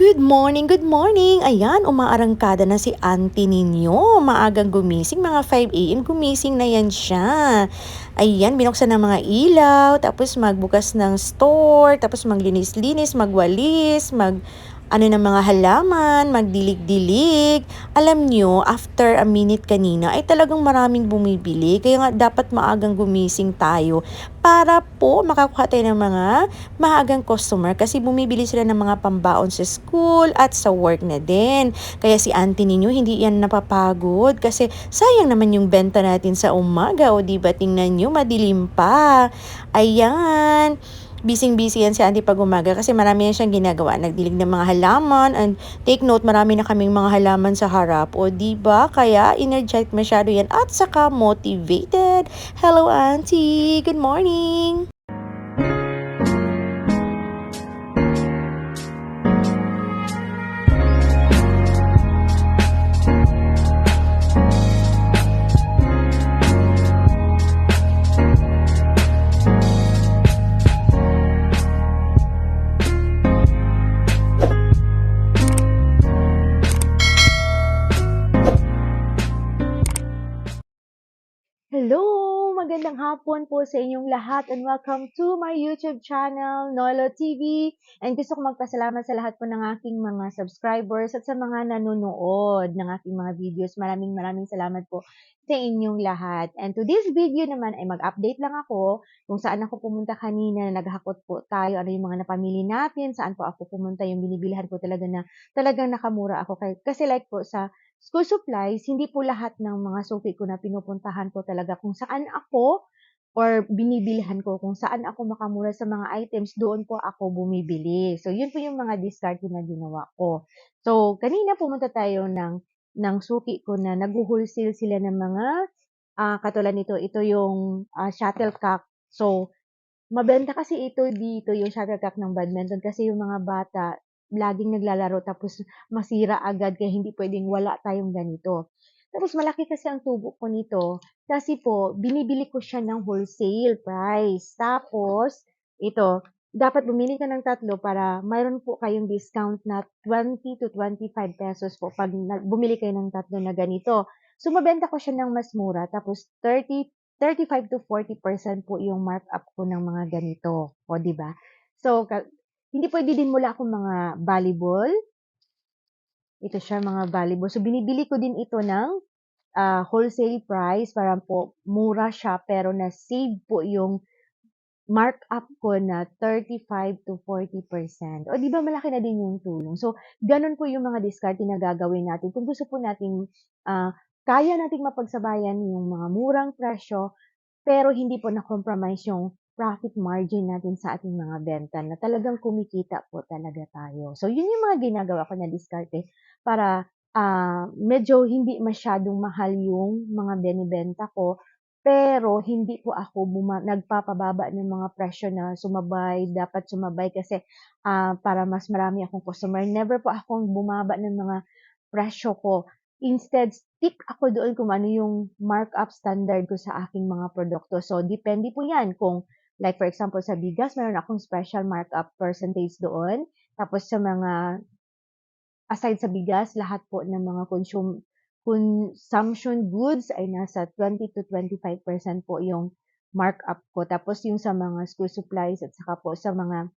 Good morning, good morning! Ayan, umaarangkada na si auntie ninyo. Maagang gumising, mga 5 AM, gumising na yan siya. Ayan, binuksan ng mga ilaw, tapos magbukas ng store, tapos maglinis-linis, magwalis, mag ano ng mga halaman, magdilig-dilig. Alam nyo, after a minute kanina, ay talagang maraming bumibili. Kaya nga dapat maagang gumising tayo para po makakuha tayo ng mga maagang customer kasi bumibili sila ng mga pambaon sa school at sa work na din. Kaya si auntie ninyo hindi yan napapagod kasi sayang naman yung benta natin sa umaga o di ba tingnan nyo madilim pa. Ayan. Bising-busy yan si auntie pag umaga kasi marami na siyang ginagawa. Nagdilig ng mga halaman and take note marami na kaming mga halaman sa harap. O di ba Kaya energetic masyado yan at saka motivated. Hello auntie! Good morning! Magandang hapon po sa inyong lahat and welcome to my YouTube channel, Nolo TV. And gusto ko magpasalamat sa lahat po ng aking mga subscribers at sa mga nanonood ng aking mga videos. Maraming maraming salamat po sa inyong lahat. And to this video naman ay mag-update lang ako kung saan ako pumunta kanina, naghakot po tayo, ano yung mga napamili natin, saan po ako pumunta, yung binibilihan ko talaga na talagang nakamura ako. Kasi like po sa School supplies, hindi po lahat ng mga suki ko na pinupuntahan ko talaga kung saan ako or binibilhan ko kung saan ako makamura sa mga items, doon po ako bumibili. So, yun po yung mga discard na ginawa ko. So, kanina pumunta tayo ng, ng suki ko na nag-wholesale sila ng mga uh, katulad nito. Ito yung uh, shuttlecock. So, mabenta kasi ito dito, yung shuttlecock ng badminton kasi yung mga bata, laging naglalaro tapos masira agad kaya hindi pwedeng wala tayong ganito. Tapos malaki kasi ang tubo ko nito kasi po binibili ko siya ng wholesale price. Tapos ito, dapat bumili ka ng tatlo para mayroon po kayong discount na 20 to 25 pesos po pag bumili kayo ng tatlo na ganito. So mabenta ko siya ng mas mura tapos 30 35 to 40% po yung markup ko ng mga ganito. O, di ba? So, hindi pwede din mula akong mga volleyball. Ito siya, mga volleyball. So, binibili ko din ito ng uh, wholesale price para po mura siya pero na-save po yung markup ko na 35 to 40%. O di ba malaki na din yung tulong. So, ganun po yung mga discard na gagawin natin. Kung gusto po natin, uh, kaya nating mapagsabayan yung mga murang presyo, pero hindi po na-compromise yung profit margin natin sa ating mga benta na talagang kumikita po talaga tayo. So, yun yung mga ginagawa ko na diskarte para uh, medyo hindi masyadong mahal yung mga benibenta ko pero hindi po ako buma- nagpapababa ng mga presyo na sumabay, dapat sumabay kasi uh, para mas marami akong customer. Never po akong bumaba ng mga presyo ko. Instead, stick ako doon kung ano yung markup standard ko sa aking mga produkto. So, depende po yan kung Like for example, sa bigas, meron akong special markup percentage doon. Tapos sa mga, aside sa bigas, lahat po ng mga consume, consumption goods ay nasa 20 to 25% po yung markup ko. Tapos yung sa mga school supplies at saka po sa mga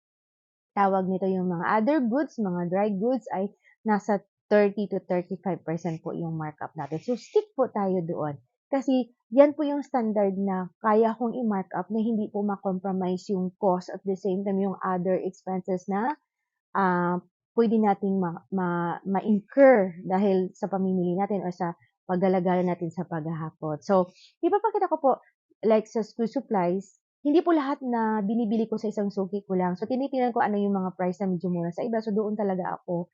tawag nito yung mga other goods, mga dry goods ay nasa 30 to 35% po yung markup natin. So stick po tayo doon. Kasi yan po yung standard na kaya kong i-mark up na hindi po ma-compromise yung cost at the same time yung other expenses na uh, pwede nating ma- ma- ma-incur dahil sa pamimili natin o sa paggalagala natin sa paghahapot. So, ipapakita ko po, like sa school supplies, hindi po lahat na binibili ko sa isang suki ko lang. So, tinitingnan ko ano yung mga price na medyo mura sa iba. So, doon talaga ako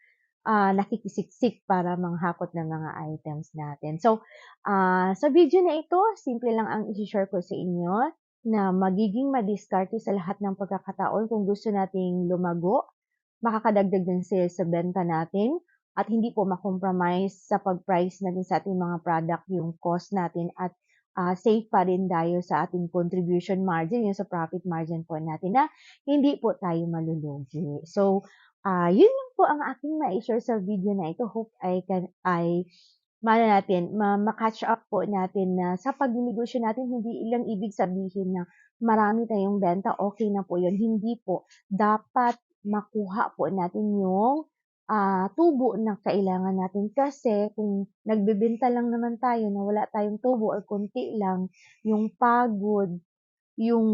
uh, nakikisiksik para manghakot ng mga items natin. So, uh, sa video na ito, simple lang ang isi-share ko sa inyo na magiging madiskarte sa lahat ng pagkakataon kung gusto nating lumago, makakadagdag ng sales sa benta natin, at hindi po makompromise sa pag-price natin sa ating mga product yung cost natin at uh, safe pa rin tayo sa ating contribution margin, yung sa profit margin po natin na hindi po tayo malulugi. So, Ah, yun lang po ang aking mai-share sa video na ito. Hope ay kan ay maano natin, ma ma-catch up po natin na sa pagnenegosyo natin hindi lang ibig sabihin na marami tayong benta, okey na po yun. Hindi po. Dapat makuha po natin yung, ah, tubo na kailangan natin. Kasi kung nagbebenta lang naman tayo na wala tayong tubo or konti lang, yung pagod, yung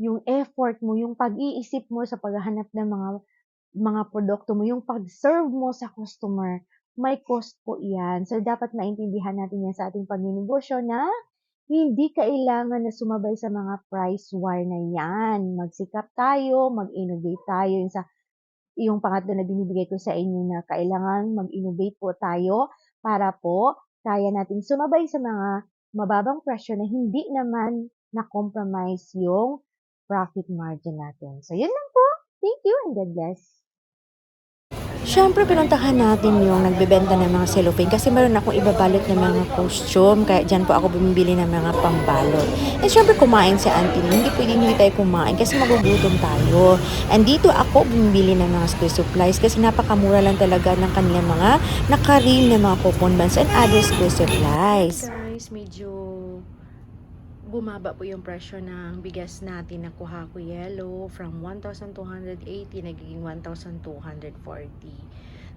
yung effort mo, yung pag-iisip mo sa paghahanap ng mga mga produkto mo, yung pag-serve mo sa customer, may cost po 'yan. So, dapat maintindihan natin 'yan sa ating pagnenegosyo na hindi kailangan na sumabay sa mga price war na 'yan. Magsikap tayo, mag-innovate tayo. Sa yung pangatlo na binibigay ko sa inyo na kailangan mag-innovate po tayo para po kaya nating sumabay sa mga mababang presyo na hindi naman na-compromise yung profit margin natin. So, yun lang po. Thank you and God bless. Siyempre, pinuntahan natin yung nagbebenta ng mga cellophane kasi meron akong ibabalot ng mga costume. Kaya dyan po ako bumibili ng mga pambalot. And siyempre, kumain si Auntie. Hindi pwedeng hindi tayo kumain kasi magugutom tayo. And dito ako bumibili ng mga school supplies kasi napakamura lang talaga ng kanilang mga nakarim na mga coupon buns and other school supplies. Guys, medyo bumaba po yung presyo ng bigas natin na Kuhaku Yellow from 1,280 nagiging 1,240.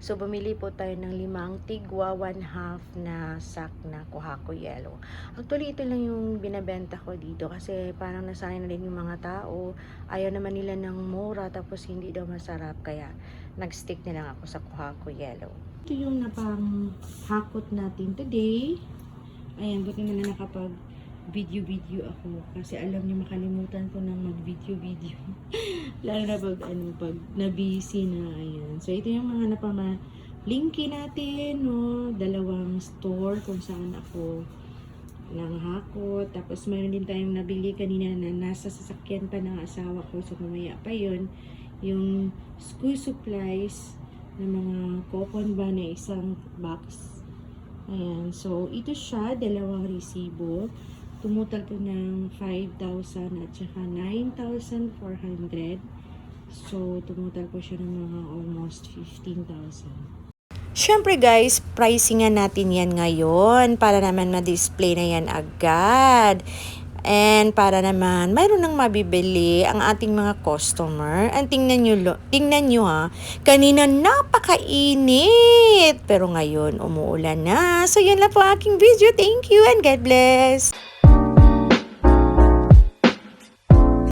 So, bumili po tayo ng limang tigwa, one half na sack na Kuhaku Yellow. Actually, ito lang yung binabenta ko dito kasi parang nasanay na din yung mga tao. Ayaw naman nila ng mura tapos hindi daw masarap kaya nag-stick na lang ako sa Kuhaku Yellow. Ito yung napang hakot natin today. Ayan, buti na lang nakapag video-video ako kasi alam niyo makalimutan ko nang mag-video-video. Lalo na pag ano pag na-busy na ayan. So ito yung mga napama linky natin, no? Dalawang store kung saan ako nang hakot. Tapos meron din tayong nabili kanina na nasa sasakyan pa ng asawa ko. So mamaya pa yon Yung school supplies na mga coupon ba na isang box. Ayan. So ito siya, dalawang resibo tumutal po ng 5,000 at saka 9,400. So, tumutal po siya ng mga almost 15,000. Siyempre guys, pricingan natin yan ngayon para naman ma-display na yan agad. And para naman, mayroon nang mabibili ang ating mga customer. And tingnan nyo, tingnan nyo ha, kanina napakainit. Pero ngayon, umuulan na. So, yun lang po aking video. Thank you and God bless.